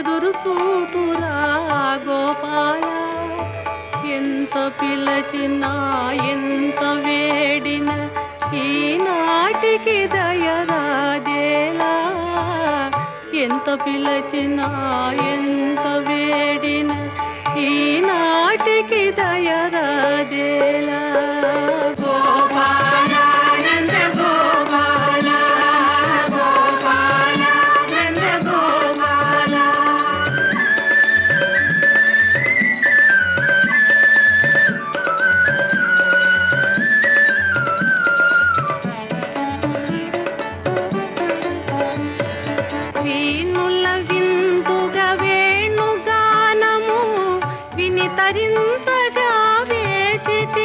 ఎదురు చూపురా గోపాయ ఎంత పిలచినా ఎంత వేడిన ఈనాటికి దయరాజేలా. ఎంత పిలచినా ఎంత వేడిన ఈనాటికి దయ వీనుల విందుగ వేణుగానము విని తరింతగా వేసితి